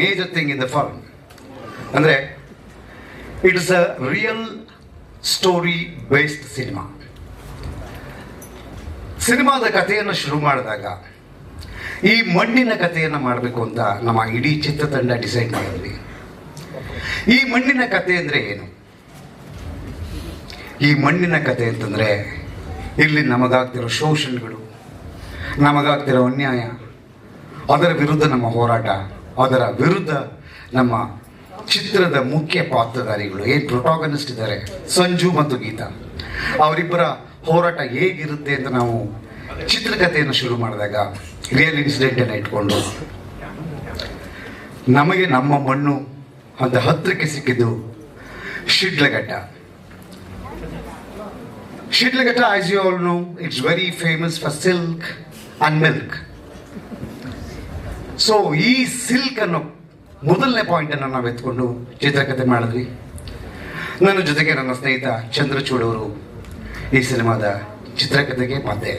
Major thing in the form ಅಂದರೆ it is a real story based cinema ಸಿನಿಮಾದ ಕಥೆಯನ್ನು ಶುರು ಮಾಡಿದಾಗ, ಈ ಮಣ್ಣಿನ ಕಥೆಯನ್ನು ಮಾಡಬೇಕು ಅಂತ ನಮ್ಮ ಇಡೀ ಚಿತ್ರತಂಡ ಡಿಸೈಡ್ ಮಾಡಿದ್ವಿ. ಈ ಮಣ್ಣಿನ ಕಥೆ ಅಂದರೆ ಏನು? ಈ ಮಣ್ಣಿನ ಕಥೆ ಅಂತಂದರೆ, ಇಲ್ಲಿ ನಮಗಾಗ್ತಿರೋ ಶೋಷಣೆಗಳು, ನಮಗಾಗ್ತಿರೋ ಅನ್ಯಾಯ, ಅದರ ವಿರುದ್ಧ ನಮ್ಮ ಹೋರಾಟ. ಅದರ ವಿರುದ್ಧ ನಮ್ಮ ಚಿತ್ರದ ಮುಖ್ಯ ಪಾತ್ರಧಾರಿಗಳು ಏನು ಪ್ರೊಟಾಗನಿಸ್ಟ್ ಇದ್ದಾರೆ? ಸಂಜು ಮತ್ತು ಗೀತಾ. ಅವರಿಬ್ಬರ ಹೋರಾಟ ಹೇಗಿರುತ್ತೆ ಅಂತ ನಾವು ಚಿತ್ರಕಥೆಯನ್ನು ಶುರು ಮಾಡಿದಾಗ ರಿಯಲ್ ಇನ್ಸಿಡೆಂಟನ್ನು ಇಟ್ಕೊಂಡು, ನಮಗೆ ನಮ್ಮ ಮಣ್ಣು ಅಂತ ಹತ್ತಿರಕ್ಕೆ ಸಿಕ್ಕಿದ್ದು Shidlaghatta. Shidlaghatta as you all know it's very famous for silk and milk so ಈ ಸಿಲ್ಕ್ ಅನ್ನು ಮೊದಲನೇ ಪಾಯಿಂಟನ್ನು ನಾವು ಎತ್ಕೊಂಡು ಚಿತ್ರಕಥೆ ಮಾಡಿದ್ವಿ. ನನ್ನ ಜೊತೆಗೆ ನನ್ನ ಸ್ನೇಹಿತ ಚಂದ್ರಚೂಡ್ ಅವರು ಈ ಸಿನಿಮಾದ ಚಿತ್ರಕಥೆಗೆ ಮತ್ತೆ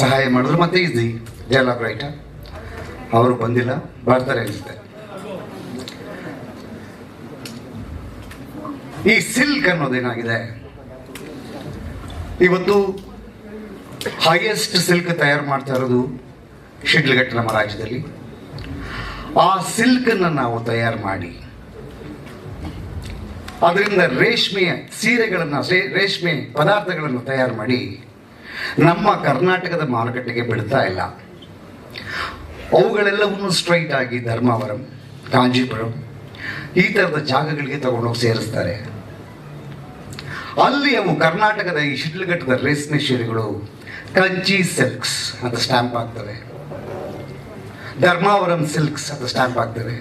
ಸಹಾಯ ಮಾಡಿದ್ರು. ಮತ್ತೆ ಇದ್ದಿ ಡೈಲಾಗ್ ರೈಟರ್ ಅವರು ಬಂದಿಲ್ಲ, ಬರ್ತಾರೆ ಅನಿಸುತ್ತೆ. ಈ ಸಿಲ್ಕ್ ಅನ್ನೋದೇನಾಗಿದೆ ಇವತ್ತು ಹೈಯೆಸ್ಟ್ ಸಿಲ್ಕ್ ತಯಾರು ಮಾಡ್ತಾ ಇರೋದು ಶಿಡ್ಲಘಟ್ಟ ನಮ್ಮ ರಾಜ್ಯದಲ್ಲಿ. ಆ ಸಿಲ್ಕನ್ನು ನಾವು ತಯಾರು ಮಾಡಿ, ಅದರಿಂದ ರೇಷ್ಮೆಯ ಸೀರೆಗಳನ್ನು ರೇಷ್ಮೆ ಪದಾರ್ಥಗಳನ್ನು ತಯಾರು ಮಾಡಿ, ನಮ್ಮ ಕರ್ನಾಟಕದ ಮಾರುಕಟ್ಟೆಗೆ ಬಿಡ್ತಾ ಇಲ್ಲ. ಅವುಗಳೆಲ್ಲವನ್ನು ಸ್ಟ್ರೈಟ್ ಆಗಿ ಧರ್ಮಾವರಂ, ಕಾಂಜೀಪುರಂ, ಈ ಥರದ ಜಾಗಗಳಿಗೆ ತಗೊಂಡೋಗಿ ಸೇರಿಸ್ತಾರೆ. ಅಲ್ಲಿ ಅವು ಕರ್ನಾಟಕದ ಈ ಶಿಡ್ಲಘಟ್ಟದ ರೇಷ್ಮೆ ಸೀರೆಗಳು ಕಂಚಿ ಸಿಲ್ಕ್ಸ್ ಅಂತ ಸ್ಟ್ಯಾಂಪ್ ಆಗ್ತವೆ. ಧರ್ಮಾವರಂ ಸಿಲ್ಕ್ಸ್ ಅಂತ ಸ್ಟ್ಯಾಂಪ್ ಆಗ್ತವೆ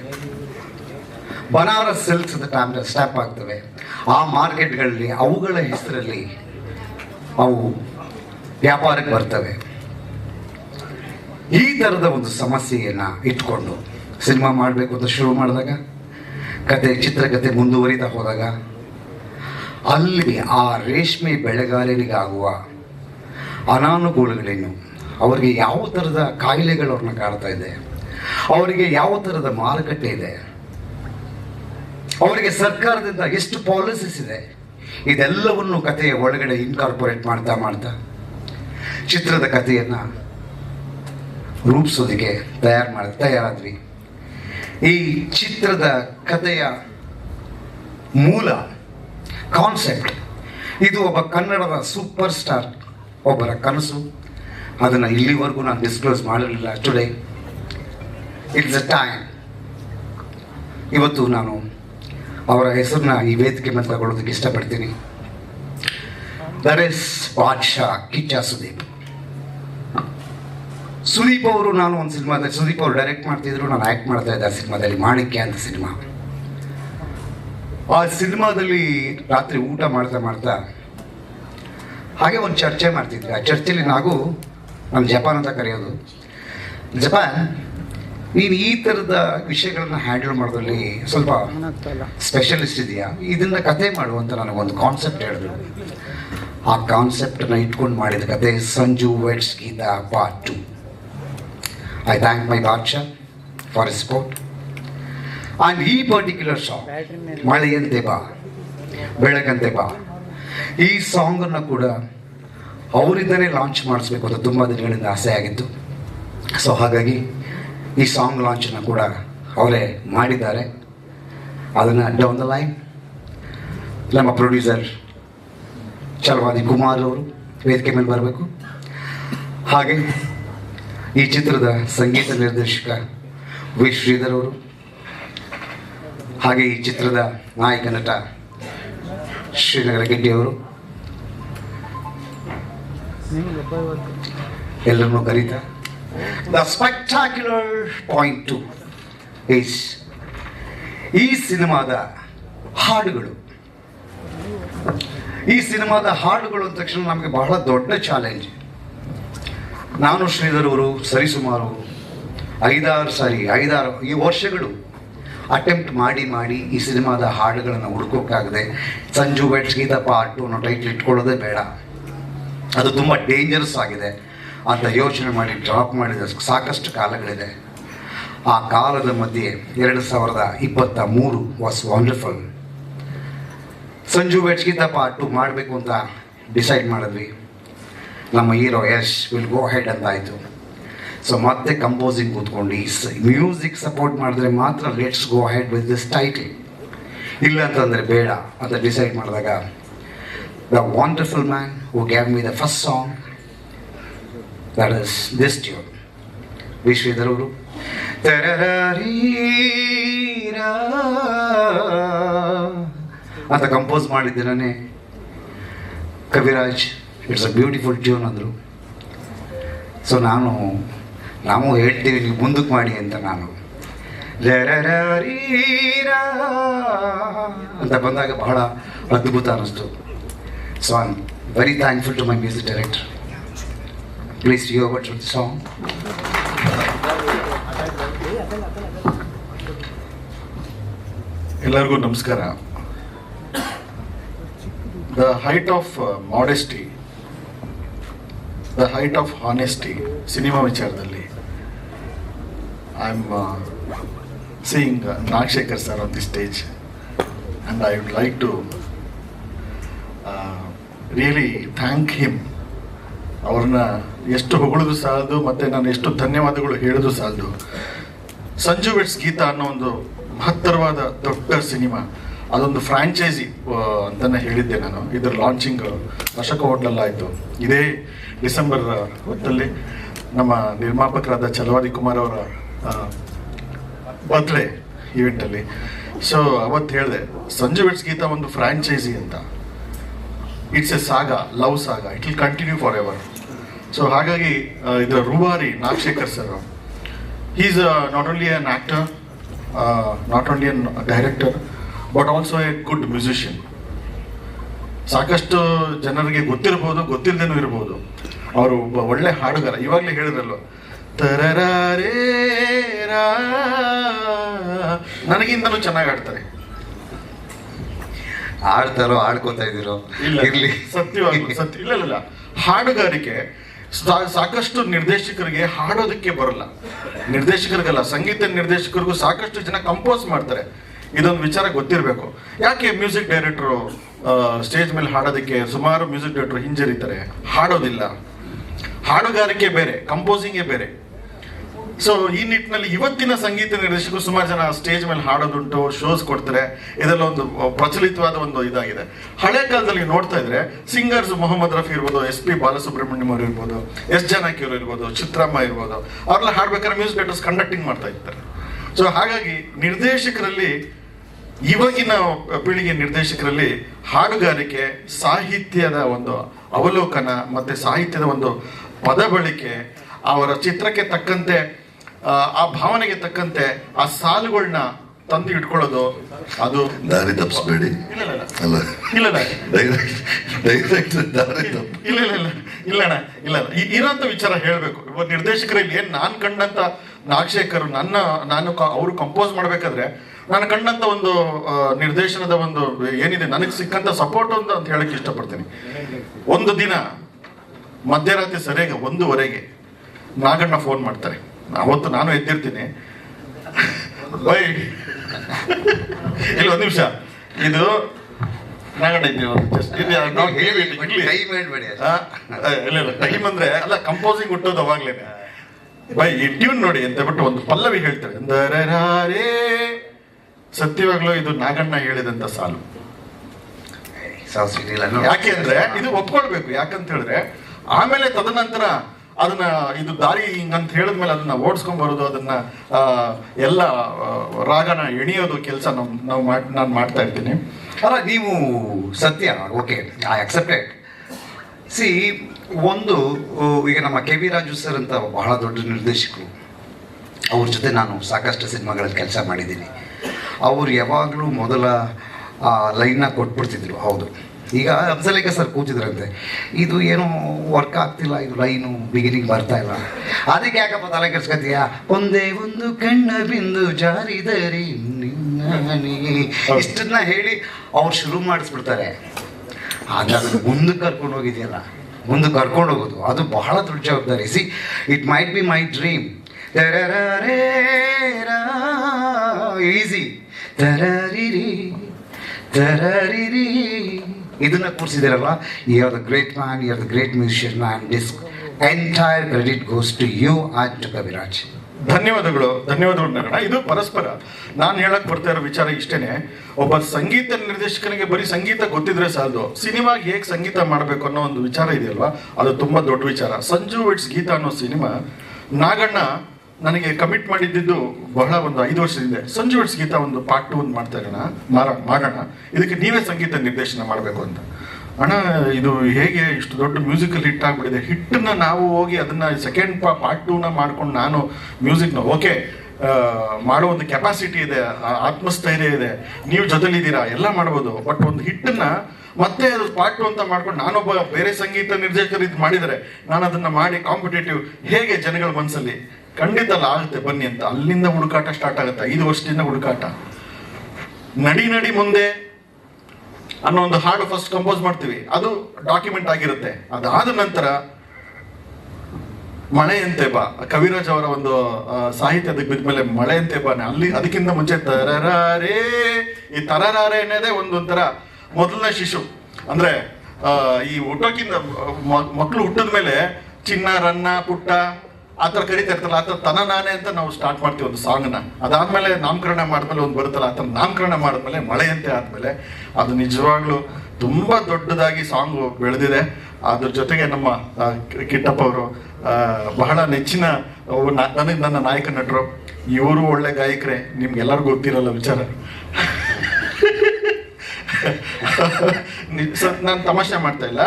ಬನಾರಸ್ ಸಿಲ್ಕ್ಸ್ ಅಂತ ಸ್ಟ್ಯಾಂಪ್ ಆಗ್ತವೆ ಆ ಮಾರ್ಕೆಟ್ಗಳಲ್ಲಿ, ಅವುಗಳ ಹೆಸರಲ್ಲಿ ಅವು ವ್ಯಾಪಾರಕ್ಕೆ ಬರ್ತವೆ. ಈ ಥರದ ಒಂದು ಸಮಸ್ಯೆಯನ್ನು ಇಟ್ಕೊಂಡು ಸಿನಿಮಾ ಮಾಡಬೇಕು ಅಂತ ಶುರು ಮಾಡಿದಾಗ, ಕತೆ ಚಿತ್ರಕಥೆ ಮುಂದುವರಿತಾ ಹೋದಾಗ, ಅಲ್ಲಿ ಆ ರೇಷ್ಮೆ ಬೆಳೆಗಾರರಿಗಾಗುವ ಅನಾನುಕೂಲಗಳೇನು? ಅವರಿಗೆ ಯಾವ ಥರದ ಕಾಯಿಲೆಗಳು ಅವ್ರನ್ನ ಕಾಡ್ತಾ ಇದೆ? ಅವರಿಗೆ ಯಾವ ಥರದ ಮಾರುಕಟ್ಟೆ ಇದೆ? ಅವರಿಗೆ ಸರ್ಕಾರದಿಂದ ಎಷ್ಟು ಪಾಲಿಸೀಸ್ ಇದೆ? ಇದೆಲ್ಲವನ್ನು ಕಥೆಯ ಒಳಗಡೆ ಇನ್ಕಾರ್ಪೊರೇಟ್ ಮಾಡ್ತಾ ಮಾಡ್ತಾ ಚಿತ್ರದ ಕಥೆಯನ್ನು ರೂಪಿಸೋದಕ್ಕೆ ತಯಾರು ಮಾಡಿ, ತಯಾರಾದ್ವಿ. ಈ ಚಿತ್ರದ ಕಥೆಯ ಮೂಲ ಕಾನ್ಸೆಪ್ಟ್ ಇದು ಒಬ್ಬ ಕನ್ನಡದ ಸೂಪರ್ ಸ್ಟಾರ್ ಒಬ್ಬರ ಕನಸು. ಅದನ್ನು ಇಲ್ಲಿವರೆಗೂ ನಾನು ಡಿಸ್ಕ್ಲೋಸ್ ಮಾಡಿರಲಿಲ್ಲ. ಟುಡೇ ಇಟ್ಸ್ ಅ ಟೈಮ್ ಇವತ್ತು ನಾನು ಅವರ ಹೆಸರನ್ನ ಈ ವೇದಿಕೆ ಮೇಲೆ ತಗೊಳ್ಳೋದಕ್ಕೆ ಇಷ್ಟಪಡ್ತೀನಿ. ದಟ್ ಬಾದ್ಶಾ ಕಿಚ್ಚ ಸುದೀಪ್ ಸುದೀಪ್ ಅವರು ನಾನು ಒಂದು ಸಿನಿಮಾದಲ್ಲಿ, ಸುದೀಪ್ ಅವರು ಡೈರೆಕ್ಟ್ ಮಾಡ್ತಿದ್ರು, ನಾನು ಆ್ಯಕ್ಟ್ ಮಾಡ್ತಾ ಇದ್ದೆ ಆ ಸಿನಿಮಾದಲ್ಲಿ, ಮಾಣಿಕ್ಯ ಅಂತ ಸಿನಿಮಾ. ಆ ಸಿನಿಮಾದಲ್ಲಿ ರಾತ್ರಿ ಊಟ ಮಾಡ್ತಾ ಮಾಡ್ತಾ ಹಾಗೆ ಒಂದು ಚರ್ಚೆ ಮಾಡ್ತಿದ್ವಿ. ಆ ಚರ್ಚೆಯಲ್ಲಿ ನಾವು ನಮ್ಮ ಜಪಾನ್ ಅಂತ ಕರೆಯೋದು. ಜಪಾನ್ ನೀನು ಈ ಥರದ ವಿಷಯಗಳನ್ನ ಹ್ಯಾಂಡಲ್ ಮಾಡೋದ್ರಲ್ಲಿ ಸ್ವಲ್ಪ ಸ್ಪೆಷಲಿಸ್ಟ್ ಇದೆಯಾ ಇದನ್ನ ಕತೆ ಮಾಡುವಂತ ನನಗೊಂದು ಕಾನ್ಸೆಪ್ಟ್ ಹೇಳಿದ್ರು ಆ ಕಾನ್ಸೆಪ್ಟನ್ನ ಇಟ್ಕೊಂಡು ಮಾಡಿದ ಕತೆ Sanju weds Geetha part two I thank my Badshah for support and ಈ ಪರ್ಟಿಕ್ಯುಲರ್ ಸಾಂಗ್ ಮಳೆಯಂತೆ ಬಾ ಬೆಳಕಂತೆ ಬಾ ಈ ಸಾಂಗನ್ನು ಕೂಡ ಅವರಿಂದನೇ ಲಾಂಚ್ ಮಾಡಿಸ್ಬೇಕು ಅಂತ ತುಂಬ ದಿನಗಳಿಂದ ಆಸೆ ಆಗಿತ್ತು. ಸೊ ಹಾಗಾಗಿ ಈ ಸಾಂಗ್ ಲಾಂಚನ್ನು ಕೂಡ ಅವರೇ ಮಾಡಿದ್ದಾರೆ. ಅದನ್ನು ಡೌನ್ ದ ಲೈನ್ ನಮ್ಮ ಪ್ರೊಡ್ಯೂಸರ್ ಚಲವಾದಿ ಕುಮಾರ್ ಅವರು ವೇದಿಕೆ ಮೇಲೆ ಬರಬೇಕು. ಹಾಗೆ ಈ ಚಿತ್ರದ ಸಂಗೀತ ನಿರ್ದೇಶಕ ವಿ ಶ್ರೀಧರ್ ಅವರು, ಹಾಗೆ ಈ ಚಿತ್ರದ ನಾಯಕ ನಟ ಶ್ರೀನಗರ ಗೆಡ್ಡಿಯವರು ಎಲ್ಲರನ್ನೂ ಕರೀತಾ the spectacular point two is ಈ ಸಿನಿಮಾದ ಹಾಡುಗಳು. ಈ ಸಿನಿಮಾದ ಹಾಡುಗಳು ಅಂದ ತಕ್ಷಣ ನಮಗೆ ಬಹಳ ದೊಡ್ಡ ಚಾಲೆಂಜ್ ನಾನು ಶ್ರೀಧರ್ ಅವರು, ಸರಿಸುಮಾರು ಐದಾರು ಸಾರಿ, ಐದಾರು ಈ ವರ್ಷಗಳು ಅಟೆಂಪ್ಟ್ ಮಾಡಿ ಮಾಡಿ ಈ ಸಿನಿಮಾದ ಹಾಡುಗಳನ್ನು ಹುಡ್ಕೋಕ್ಕಾಗದೆ ಸಂಜು ಬೆಟ್ಸ್ ಗೀತಾ ಪಾರ್ಟ್ ಅನ್ನೋ ಟೈಟ್ಲ್ ಇಟ್ಕೊಳ್ಳೋದೇ ಬೇಡ. ಅದು ತುಂಬ ಡೇಂಜರಸ್ ಆಗಿದೆ. ಅಂತ ಯೋಚನೆ ಮಾಡಿ ಡ್ರಾಪ್ ಮಾಡಿದ ಸಾಕಷ್ಟು ಕಾಲಗಳಿದೆ. ಆ ಕಾಲದ ಮಧ್ಯೆ ಎರಡು ಸಾವಿರದ ಇಪ್ಪತ್ತ ಮೂರು ವಾಸ್ ವಂಡರ್ಫುಲ್ ಸಂಜು ಬೆಟ್ಸ್ಗಿಂತ ಪಾರ್ಟ್ ಟು ಮಾಡಬೇಕು ಅಂತ ಡಿಸೈಡ್ ಮಾಡಿದ್ವಿ. ನಮ್ಮ hero Yash will go head ಅಂತ ಆಯಿತು ಸೊ ಮತ್ತೆ ಕಂಪೋಸಿಂಗ್ ಕೂತ್ಕೊಂಡು ಮ್ಯೂಸಿಕ್ ಸಪೋರ್ಟ್ ಮಾಡಿದ್ರೆ ಮಾತ್ರ let's go head with this title ಇಲ್ಲ ಅಂತಂದರೆ ಬೇಡ ಅಂತ ಡಿಸೈಡ್ ಮಾಡಿದಾಗ the wonderful man who gave me the first song this tune Vishwedhar ಅವರು ಅಂತ compose ಮಾಡಿದ್ದೀನೇ Kaviraj it's a beautiful tune ಅಂದರು. ಸೊ ನಾನು, ನಾವು ಹೇಳ್ತೀವಿ, ನೀವು ಮುಂದಕ್ಕೆ ಮಾಡಿ ಅಂತ ನಾನು. ಅಂತ ಬಂದಾಗ ಬಹಳ ಅದ್ಭುತ ಅನ್ನಿಸ್ತು. So I very thankful to my music director please you with the song. ಎಲ್ಲರಿಗೂ ನಮಸ್ಕಾರ the height of modesty the height of honesty cinema ವಿಚಾರದಲ್ಲಿ I am seeing Nagashekar sir on the stage and I would like to really thank him ಅವ್ರನ್ನ ಎಷ್ಟು ಹೊಗಳಿದ್ರು ಸಾಲದು, ಮತ್ತು ನಾನು ಎಷ್ಟು ಧನ್ಯವಾದಗಳು ಹೇಳಿದ್ರು ಸಾಲದು. ಸಂಜು ವೆಟ್ಸ್ ಗೀತಾ ಅನ್ನೋ ಒಂದು ಮಹತ್ತರವಾದ ದೊಡ್ಡ ಸಿನಿಮಾ. ಅದೊಂದು ಫ್ರಾಂಚೈಸಿ ಅಂತಲೇ ಹೇಳಿದ್ದೆ ನಾನು. ಇದ್ರ ಲಾಂಚಿಂಗ್ ಅಶೋಕ ಹೋಟ್ಲಲ್ಲಾಯಿತು. ಇದೇ ಡಿಸೆಂಬರ್ ಹೊತ್ತಲ್ಲಿ ನಮ್ಮ ನಿರ್ಮಾಪಕರಾದ ಚಲವಾದಿ ಕುಮಾರ್ ಅವರ ಬರ್ತ್ಡೇ ಈವೆಂಟಲ್ಲಿ. ಸೊ ಅವತ್ತು ಹೇಳಿದೆ, ಸಂಜು ವೆಟ್ಸ್ ಗೀತಾ ಒಂದು ಫ್ರಾಂಚೈಸಿ ಅಂತ. It's a saga love saga it will continue for ever so ಹಾಗಾಗಿ ಇದು ಇದರ ರೂವಾರಿ Nagashekar sir is not only an actor not only an director but also a good musician ಸಾಕಷ್ಟು ಜನರಿಗೆ ಗೊತ್ತಿರ್ಬೋದು ಗೊತ್ತಿಲ್ಲದೇನೂ ಇರ್ಬೋದು. ಅವರು ಒಬ್ಬ ಒಳ್ಳೆ ಹಾಡುಗಾರ. ಇವಾಗಲೇ ಹೇಳಿದ್ರಲ್ವ ತರರಾರೇ ರಾ ನನಗಿಂತಲೂ ಚೆನ್ನಾಗಿ ಆಡ್ತಾರೆ ಆಡ್ತಾರೋ ಆಡ್ಕೋತಾ ಇದ್ದೀರೋ? ಇಲ್ಲ ಇರ್ಲಿ. ಸತ್ಯವಾಗಿ ಸತ್ಯ ಇಲ್ಲ ಇಲ್ಲ, ಹಾಡುಗಾರಿಕೆ ಸಾಕಷ್ಟು ನಿರ್ದೇಶಕರಿಗೆ ಹಾಡೋದಕ್ಕೆ ಬರಲ್ಲ. ನಿರ್ದೇಶಕರಿಗಲ್ಲ, ಸಂಗೀತ ನಿರ್ದೇಶಕರಿಗೂ ಸಾಕಷ್ಟು ಜನ ಕಂಪೋಸ್ ಮಾಡ್ತಾರೆ. ಇದೊಂದು ವಿಚಾರ ಗೊತ್ತಿರಬೇಕು. ಯಾಕೆ ಮ್ಯೂಸಿಕ್ ಡೈರೆಕ್ಟ್ರು ಸ್ಟೇಜ್ ಮೇಲೆ ಹಾಡೋದಕ್ಕೆ ಸುಮಾರು ಮ್ಯೂಸಿಕ್ ಡೈರೆಕ್ಟರ್ ಹಿಂಜರಿತಾರೆ? ಹಾಡೋದಿಲ್ಲ. ಹಾಡುಗಾರಿಕೆ ಬೇರೆ ಕಂಪೋಸಿಂಗೇ ಬೇರೆ. ಸೊ ಈ ನಿಟ್ಟಿನಲ್ಲಿ ಇವತ್ತಿನ ಸಂಗೀತ ನಿರ್ದೇಶಕರು ಸುಮಾರು ಜನ ಸ್ಟೇಜ್ ಮೇಲೆ ಹಾಡೋದುಂಟು ಶೋಸ್ ಕೊಡ್ತಾರೆ. ಇದೆಲ್ಲ ಒಂದು ಪ್ರಚಲಿತವಾದ ಒಂದು ಇದಾಗಿದೆ. ಹಳೆ ಕಾಲದಲ್ಲಿ ನೋಡ್ತಾ ಇದ್ರೆ ಸಿಂಗರ್ಸ್ ಮೊಹಮ್ಮದ್ ರಫಿ ಇರ್ಬೋದು, ಎಸ್ ಪಿ ಬಾಲಸುಬ್ರಹ್ಮಣ್ಯಂ ಅವರು ಇರ್ಬೋದು, ಎಸ್ ಜಾನಕಿ ಅವರು ಇರ್ಬೋದು, ಚಿತ್ರಮ್ಮ ಇರ್ಬೋದು, ಅವ್ರೆಲ್ಲ ಹಾಡ್ಬೇಕಾದ್ರೆ ಮ್ಯೂಸಿಕ್ ಡೈರೆಕ್ಟರ್ಸ್ ಕಂಡಕ್ಟಿಂಗ್ ಮಾಡ್ತಾ ಇರ್ತಾರೆ. ಸೊ ಹಾಗಾಗಿ ನಿರ್ದೇಶಕರಲ್ಲಿ, ಇವಾಗಿನ ಪೀಳಿಗೆ ನಿರ್ದೇಶಕರಲ್ಲಿ ಹಾಡುಗಾರಿಕೆ, ಸಾಹಿತ್ಯದ ಒಂದು ಅವಲೋಕನ ಮತ್ತೆ ಸಾಹಿತ್ಯದ ಒಂದು ಪದ ಬಳಕೆ ಅವರ ಚಿತ್ರಕ್ಕೆ ತಕ್ಕಂತೆ ಆ, ಭಾವನೆಗೆ ತಕ್ಕಂತೆ ಆ ಸಾಲುಗಳನ್ನ ತಂದು ಇಟ್ಕೊಳ್ಳೋದು ಅದು ದಾರಿ ತಪ್ಪಿಸ್ಬೇಡಿ. ಇಲ್ಲ ಇಲ್ಲ ಅಲ್ಲ. ಇಲ್ಲ ಇಲ್ಲ. ಡೈರೆಕ್ಟ್ ದಾರಿ ಇಲ್ಲ ಇಲ್ಲ ಇಲ್ಲ. ಇಲ್ಲ ಇಲ್ಲ ಇರೋಂಥ ವಿಚಾರ ಹೇಳಬೇಕು. ಒಬ್ಬ ನಿರ್ದೇಶಕರಲ್ಲಿ ಏನು ನಾನು ಕಂಡಂತ ನಾಗಶೇಖರ್ ನನ್ನ ನಾನು ಅವರು ಕಂಪೋಸ್ ಮಾಡಬೇಕಾದ್ರೆ ನಾನು ಕಂಡಂತ ಒಂದು ನಿರ್ದೇಶನದ ಒಂದು ಏನಿದೆ ನನಗೆ ಸಿಕ್ಕಂತ ಸಪೋರ್ಟ್ ಅಂತ ಅಂತ ಹೇಳಕ್ ಇಷ್ಟಪಡ್ತೀನಿ. ಒಂದು ದಿನ ಮಧ್ಯರಾತ್ರಿ ಸರಿಯಾಗಿ ಒಂದೂವರೆಗೆ ನಾಗಣ್ಣ ಫೋನ್ ಮಾಡ್ತಾರೆ. ಅವತ್ತು ನಾನು ಎದ್ದಿರ್ತೀನಿ. ಬೈ. ಇಲ್ಲ ಒಂದು ನಿಮಿಷ. ಇದು ಹೇಳಿ ಇಲ್ಲಿ. ಟೈಮ್ ಅಂದ್ರೆ ಅಲ್ಲ ಕಂಪೋಸಿಂಗ್ ಹುಟ್ಟೋದು ಅವಾಗ್ಲೇನೆ. ಬೈ ಈ ಟ್ಯೂನ್ ನೋಡಿ ಅಂತ ಬಿಟ್ಟು ಒಂದು ಪಲ್ಲವಿ ಹೇಳ್ತಾರೆ. ಸತ್ಯವಾಗ್ಲೂ ಇದು ನಾಗಣ್ಣ ಹೇಳಿದಂತ ಸಾಲು. ಯಾಕೆ ಅಂದ್ರೆ ಇದು ಒಪ್ಕೊಳ್ಬೇಕು. ಯಾಕಂತ ಹೇಳಿದ್ರೆ ಆಮೇಲೆ ತದನಂತರ ಅದನ್ನ ಇದು ದಾರಿ ಹಿಂಗಂತ ಹೇಳಿದ್ಮೇಲೆ ಅದನ್ನ ಓಡಿಸ್ಕೊಂಡ್ ಬರೋದು, ಅದನ್ನ ಎಲ್ಲ ರಾಗನ ಎಣಿಯೋದು ಕೆಲಸ ನಾವು ನಾನು ಮಾಡ್ತಾ ಇರ್ತೀನಿ ಅಲ್ಲ, ನೀವು ಸತ್ಯ, ಓಕೆ, ಐ ಅಕ್ಸೆಪ್ಟೆಡ್ ಸಿ ಒಂದು ಈಗ ನಮ್ಮ ಕೆ ವಿ ರಾಜು ಸರ್ ಅಂತ ಬಹಳ ದೊಡ್ಡ ನಿರ್ದೇಶಕರು. ಅವ್ರ ಜೊತೆ ನಾನು ಸಾಕಷ್ಟು ಸಿನಿಮಾಗಳಲ್ಲಿ ಕೆಲಸ ಮಾಡಿದ್ದೀನಿ. ಅವರು ಯಾವಾಗಲೂ ಮೊದಲ ಲೈನ್ನ ಕೊಟ್ಬಿಡ್ತಿದ್ರು. ಹೌದು. ಈಗ ಅಫ್ಸಲೇಖ ಸರ್ ಕೂತಿದ್ರಂತೆ. ಇದು ಏನು ವರ್ಕ್ ಆಗ್ತಿಲ್ಲ ಇದು ಲೈನು ಬಿಗಿನಿಂಗ್ ಬರ್ತಾ ಇಲ್ಲ. ಅದಕ್ಕೆ ಯಾಕಪ್ಪ ತಲೆ ಕೆಡ್ಸ್ಕೊತೀಯ ಒಂದೇ ಒಂದು ಕಣ್ಣ ಬಿಂದು ಜಾರಿದರಿ ಇಷ್ಟನ್ನ ಹೇಳಿ ಅವ್ರು ಶುರು ಮಾಡಿಸ್ಬಿಡ್ತಾರೆ. ಅದನ್ನು ಅದನ್ನ ಮುಂದಕ್ಕೆ ಕರ್ಕೊಂಡು ಹೋಗಿದೆಯಲ್ಲ? ಮುಂದೆ ಕರ್ಕೊಂಡು ಹೋಗೋದು. ಅದು ಬಹಳ ದೊಡ್ಡ ಜವಾಬ್ದಾರಿ. See it might be my dream easy ತರರಿರಿ ತರರಿರಿ. ಇದನ್ನ ಕೂರಿಸಿದಿರಲ್ಲ you are the great man you are the great musician man this entire credit goes to you and to Kaviraj ಧನ್ಯವಾದಗಳು ಧನ್ಯವಾದಗಳು ನಗಣ ಇದು ಪರಸ್ಪರ. ನಾನು ಹೇಳಕ್ ಬರ್ತಾ ಇರೋ ವಿಚಾರ ಇಷ್ಟೇನೆ. ಒಬ್ಬ ಸಂಗೀತ ನಿರ್ದೇಶಕನಿಗೆ ಬರೀ ಸಂಗೀತ ಗೊತ್ತಿದ್ರೆ ಸಾಲದು. ಸಿನಿಮಾಗೆ ಹೇಗೆ ಸಂಗೀತ ಮಾಡಬೇಕು ಅನ್ನೋ ಒಂದು ವಿಚಾರ ಇದೆಯಲ್ವಾ? ಅದು ತುಂಬಾ ದೊಡ್ಡ ವಿಚಾರ. ಸಂಜು ವಿಟ್ಸ್ ಗೀತಾ ಅನ್ನೋ ಸಿನಿಮಾ ನಾಗಣ್ಣ ನನಗೆ ಕಮಿಟ್ ಮಾಡಿದ್ದು ಬಹಳ ಒಂದು ಐದು ವರ್ಷದಿಂದ. ಸಂಜು ವಿಟ್ಸ್ ಗೀತ ಒಂದು ಪಾರ್ಟ್ ಟು ಒಂದು ಮಾಡ್ತಾ ಇರೋಣ. ಮಾಡೋಣ. ಇದಕ್ಕೆ ನೀವೇ ಸಂಗೀತ ನಿರ್ದೇಶನ ಮಾಡಬೇಕು ಅಂತ. ಅಣ್ಣ, ಇದು ಹೇಗೆ ಇಷ್ಟು ದೊಡ್ಡ ಮ್ಯೂಸಿಕಲ್ ಹಿಟ್ ಆಗ್ಬಿಟ್ಟಿದೆ? ಹಿಟ್ಟನ್ನ ನಾವು ಹೋಗಿ ಅದನ್ನ ಸೆಕೆಂಡ್ ಪಾರ್ಟ್ ಟೂನ ಮಾಡ್ಕೊಂಡು ನಾನು ಮ್ಯೂಸಿಕ್ನ ಓಕೆ ಮಾಡೋ ಒಂದು ಕೆಪಾಸಿಟಿ ಇದೆ ಆತ್ಮಸ್ಥೈರ್ಯ ಇದೆ. ನೀವು ಜೊತೆಲಿದ್ದೀರಾ? ಎಲ್ಲ ಮಾಡ್ಬೋದು. ಬಟ್ ಒಂದು ಹಿಟ್ಟನ್ನ ಮತ್ತೆ ಅದು ಪಾರ್ಟ್ ಟು ಅಂತ ಮಾಡ್ಕೊಂಡು ನಾನೊಬ್ಬ ಬೇರೆ ಸಂಗೀತ ನಿರ್ದೇಶಕರು ಇದು ಮಾಡಿದರೆ ನಾನು ಅದನ್ನ ಮಾಡಿ ಕಾಂಪಿಟೇಟಿವ್ ಹೇಗೆ ಜನಗಳ ಮನಸ್ಸಲ್ಲಿ ಖಂಡಿತ ಅಲ್ಲ, ಆಗುತ್ತೆ. ಬನ್ನಿ ಅಂತ. ಅಲ್ಲಿಂದ ಹುಡುಕಾಟ ಸ್ಟಾರ್ಟ್ ಆಗುತ್ತೆ. ಐದು ವರ್ಷದಿಂದ ಹುಡುಕಾಟ. ನಡಿ ನಡಿ ಮುಂದೆ ಅನ್ನೋ ಒಂದು ಹಾಡು ಫಸ್ಟ್ ಕಂಪೋಸ್ ಮಾಡ್ತೀವಿ. ಅದು ಡಾಕ್ಯುಮೆಂಟ್ ಆಗಿರುತ್ತೆ. ಅದಾದ ನಂತರ ಮಳೆಯಂತೆ ಬಾ. ಕವಿರಾಜ್ ಅವರ ಒಂದು ಸಾಹಿತ್ಯದ ಬಿದ್ದ ಮೇಲೆ ಮಳೆ ಮಳೆಯಂತೆ ಬಾನೆ ಅಲ್ಲಿ, ಅದಕ್ಕಿಂತ ಮುಂಚೆ ತರರಾರೇ, ಈ ತರರಾರೆ ಅನ್ನೋದೇ ಒಂದು ಒಂಥರ ಮೊದಲನೇ ಶಿಶು. ಅಂದ್ರೆ ಈ ಹುಟ್ಟೋಕ್ಕಿಂತ ಮಕ್ಕಳು ಹುಟ್ಟಿದ ಮೇಲೆ ಚಿನ್ನ, ರನ್ನ, ಪುಟ್ಟ ಆ ಥರ ಕರಿತಾ ಆ ಥರ ತನ ನಾನೇ ಅಂತ ನಾವು ಸ್ಟಾರ್ಟ್ ಮಾಡ್ತೀವಿ ಒಂದು ಸಾಂಗ್ನ ಅದಾದಮೇಲೆ ನಾಮಕರಣ ಮಾಡಿದ್ಮೇಲೆ ಒಂದು ಬರುತ್ತಲ್ಲ, ಆ ಥರ ನಾಮಕರಣ ಮಾಡಿದ್ಮೇಲೆ, ಮಳೆಯಂತೆ ಆದಮೇಲೆ, ಅದು ನಿಜವಾಗ್ಲೂ ತುಂಬಾ ದೊಡ್ಡದಾಗಿ ಸಾಂಗ್ ಬೆಳೆದಿದೆ. ಅದ್ರ ಜೊತೆಗೆ ನಮ್ಮ ಕಿಟ್ಟಪ್ಪ ಅವರು ಬಹಳ ನೆಚ್ಚಿನ ನನಗೆ ನನ್ನ ನಾಯಕ ನಟರು, ಇವರು ಒಳ್ಳೆ ಗಾಯಕರೇ, ನಿಮ್ಗೆಲ್ಲರಿಗೂ ಗೊತ್ತಿರಲ್ಲ ವಿಚಾರ. ನಾನು ತಮಾಷೆ ಮಾಡ್ತಾ ಇಲ್ಲ.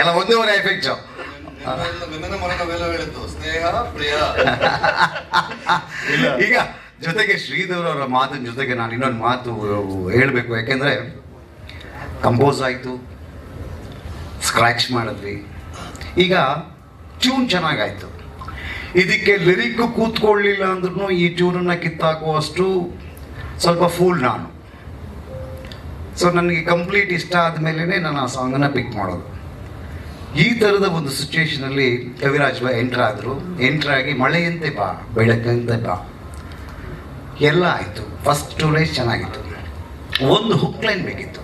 ಎಲ್ಲ ಒಂದೂವರೆ ಎಫೆಕ್ಟ್ ಸ್ನೇಹ ಪ್ರಿಯ. ಈಗ ಜೊತೆಗೆ ಶ್ರೀಧರ್ ಅವರ ಮಾತಿನ ಜೊತೆಗೆ ನಾನು ಇನ್ನೊಂದು ಮಾತು ಹೇಳಬೇಕು. ಯಾಕೆಂದ್ರೆ ಕಂಪೋಸ್ ಆಯಿತು ಸ್ಕ್ರಾಚ್ ಮಾಡಿದ್ವಿ. ಈಗ ಟ್ಯೂನ್ ಚೆನ್ನಾಗಾಯ್ತು. ಇದಕ್ಕೆ ಲಿರಿಕ್ ಕೂತ್ಕೊಳ್ಳಿಲ್ಲ ಅಂದ್ರೂ ಈ ಟ್ಯೂನನ್ನು ಕಿತ್ತಾಕುವಷ್ಟು ಸ್ವಲ್ಪ ಫೂಲ್ ನಾನು. ಸೊ ನನಗೆ ಕಂಪ್ಲೀಟ್ ಇಷ್ಟ ಆದಮೇಲೆ ನಾನು ಆ ಸಾಂಗನ್ನು ಪಿಕ್ ಮಾಡೋದು. ಈ ಥರದ ಒಂದು ಸಿಚುವೇಶನಲ್ಲಿ ಕವಿರಾಜ್ ಬಾ ಎಂಟರ್ ಆದ್ರು. ಎಂಟರ್ ಆಗಿ ಮಳೆಯಂತೆ ಬಾ ಬೆಳಕಂತೆ ಬಾ. ಎಲ್ಲ ಆಯಿತು. ಫಸ್ಟ್ ಟೂ ಡೇಸ್ ಚೆನ್ನಾಗಿತ್ತು. ಒಂದು ಹುಕ್ ಲೈನ್ ಬೇಕಿತ್ತು.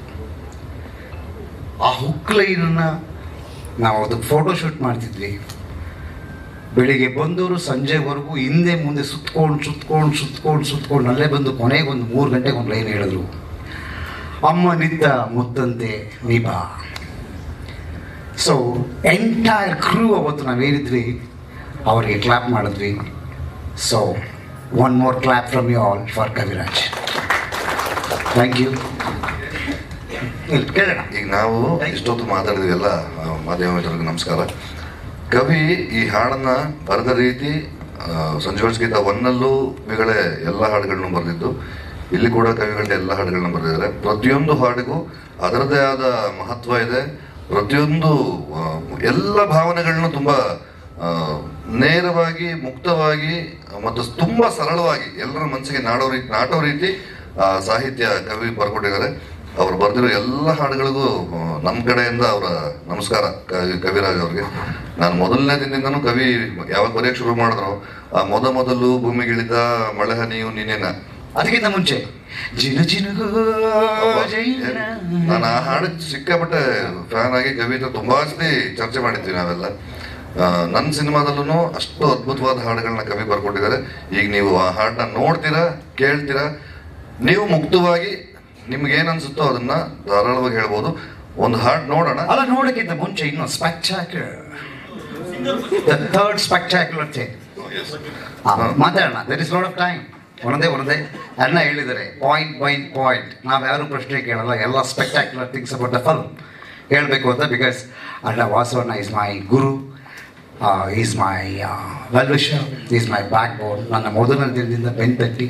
ಆ ಹುಕ್ ಲೈನನ್ನು ನಾವು ಅದಕ್ಕೆ ಫೋಟೋ ಶೂಟ್ ಮಾಡ್ತಿದ್ವಿ. ಬೆಳಿಗ್ಗೆ ಬಂದವರು ಸಂಜೆವರೆಗೂ ಹಿಂದೆ ಮುಂದೆ ಸುತ್ಕೊಂಡು ಸುತ್ಕೊಂಡು ಸುತ್ಕೊಂಡು ಸುತ್ಕೊಂಡು ಅಲ್ಲೇ ಬಂದು ಕೊನೆಗೆ ಒಂದು ಮೂರು ಗಂಟೆಗೆ ಒಂದು ಲೈನ್ ಹೇಳಿದ್ರು. ಅಮ್ಮ ನಿದ್ದ ಮುದ್ದಂತೆ ನೀ ಬಾ. ಸೊ ಎಂಟೈರ್ ಕ್ರೂ ಅವತ್ತು ನಾವೇನಿದ್ವಿ ಅವರಿಗೆ ಕ್ಲಾಪ್ ಮಾಡಿದ್ವಿ. So one more clap from you all for Kaviraj thank you ಕೇಳೋಣ. ಈಗ ನಾವು ಇಷ್ಟೊತ್ತು ಮಾತಾಡಿದ್ವಿ ಎಲ್ಲ ಮಾಧ್ಯಮ ಮಿತ್ರರಿಗೆ ನಮಸ್ಕಾರ. ಕವಿ ಈ ಹಾಡನ್ನ ಬರೆದ ರೀತಿ ಆ, ಸಂಜೀವಸ್ ಗೀತ ಒನ್ನಲ್ಲೂ ಕವಿಗಳೇ ಎಲ್ಲ ಹಾಡುಗಳನ್ನು ಬರೆದಿದ್ದು ಇಲ್ಲಿ ಕೂಡ ಕವಿಗಳೇ ಎಲ್ಲ ಹಾಡುಗಳನ್ನ ಬರೆದಿದ್ದಾರೆ. ಪ್ರತಿಯೊಂದು ಹಾಡಿಗೂ ಅದರದೇ ಆದ ಮಹತ್ವ ಇದೆ. ಪ್ರತಿಯೊಂದು ಎಲ್ಲ ಭಾವನೆಗಳನ್ನ ತುಂಬಾ ನೇರವಾಗಿ, ಮುಕ್ತವಾಗಿ, ಮತ್ತು ತುಂಬಾ ಸರಳವಾಗಿ ಎಲ್ಲರ ಮನಸ್ಸಿಗೆ ನಾಡೋ ರೀತಿ ನಾಟೋ ರೀತಿ ಸಾಹಿತ್ಯ ಕವಿ ಬರ್ಕೊಟ್ಟಿದ್ದಾರೆ. ಅವ್ರು ಬರೆದಿರೋ ಎಲ್ಲ ಹಾಡುಗಳಿಗೂ ನಮ್ಮ ಕಡೆಯಿಂದ ಅವರ ನಮಸ್ಕಾರ ಕವಿ, ಕವಿರಾಜ್ ಅವ್ರಿಗೆ. ನಾನು ಮೊದಲನೇ ದಿನದಿಂದನೂ ಕವಿ ಯಾವಾಗ ಬರೆಯೋಕ್ಕೆ ಶುರು ಮಾಡಿದ್ರು, ಆ, ಮೊದ ಮೊದಲು ಭೂಮಿಗಿಳಿದ ಮಳೆ ಹನಿಯು ಅದಕ್ಕಿಂತ ಮುಂಚೆ. ಜಿನು ಜಿನುಗೋ ಜೈನ. ನಾನು ಆ ಹಾಡು ಸಿಕ್ಕಾಪಟ್ಟೆ ಫ್ಯಾನ್ ಆಗಿ ಕವಿ ಹತ್ರ ತುಂಬಾ ಸತಿ ಚರ್ಚೆ ಮಾಡಿದ್ವಿ ನಾವೆಲ್ಲ. ನನ್ನ ಸಿನಿಮಾದಲ್ಲೂ ಅಷ್ಟು ಅದ್ಭುತವಾದ ಹಾಡುಗಳನ್ನ ಕವಿ ಬರ್ಕೊಟ್ಟಿದ್ದಾರೆ. ಈಗ ನೀವು ಆ ಹಾಡನ್ನ ನೋಡ್ತೀರಾ ಕೇಳ್ತೀರಾ ನೀವು ಮುಕ್ತವಾಗಿ ನಿಮ್ಗೆ ಏನ್ ಅನ್ಸುತ್ತೋ ಅದನ್ನ ಧಾರಾಳವಾಗಿ ಹೇಳ್ಬೋದು. ಒಂದು ಹಾಡು ನೋಡೋಣ. ಅಲ್ಲ ನೋಡೋಕ್ಕಿಂತ ಮುಂಚೆ ಇನ್ನು ಸ್ಪೆಕ್ಟಾಕ್ಯುಲರ್ ಥರ್ಡ್ ಸ್ಪೆಕ್ಟಾಕ್ಯುಲರ್ ಥಿಂಗ್ ಮಾತಾಡೋಣ. There is lot of time ಒಂದೇ ಒಂದೇ. ಅನ್ನ ಹೇಳಿದರೆ ಪಾಯಿಂಟ್ ಪಾಯಿಂಟ್ ಪಾಯಿಂಟ್ ನಾವು ಯಾರು ಪ್ರಶ್ನೆ ಕೇಳಲ್ಲ ಎಲ್ಲ spectacular things about the film ಹೇಳಬೇಕು ಅಂತ ಬಿಕಾಸ್ ಅಣ್ಣ ವಾಸವಣ್ಣ is my guru. Is my well wisher is my backbone ನನ್ನ ಮೊದಲನೇ ದಿನದಿಂದ ಬೆನ್ ತಟ್ಟಿ.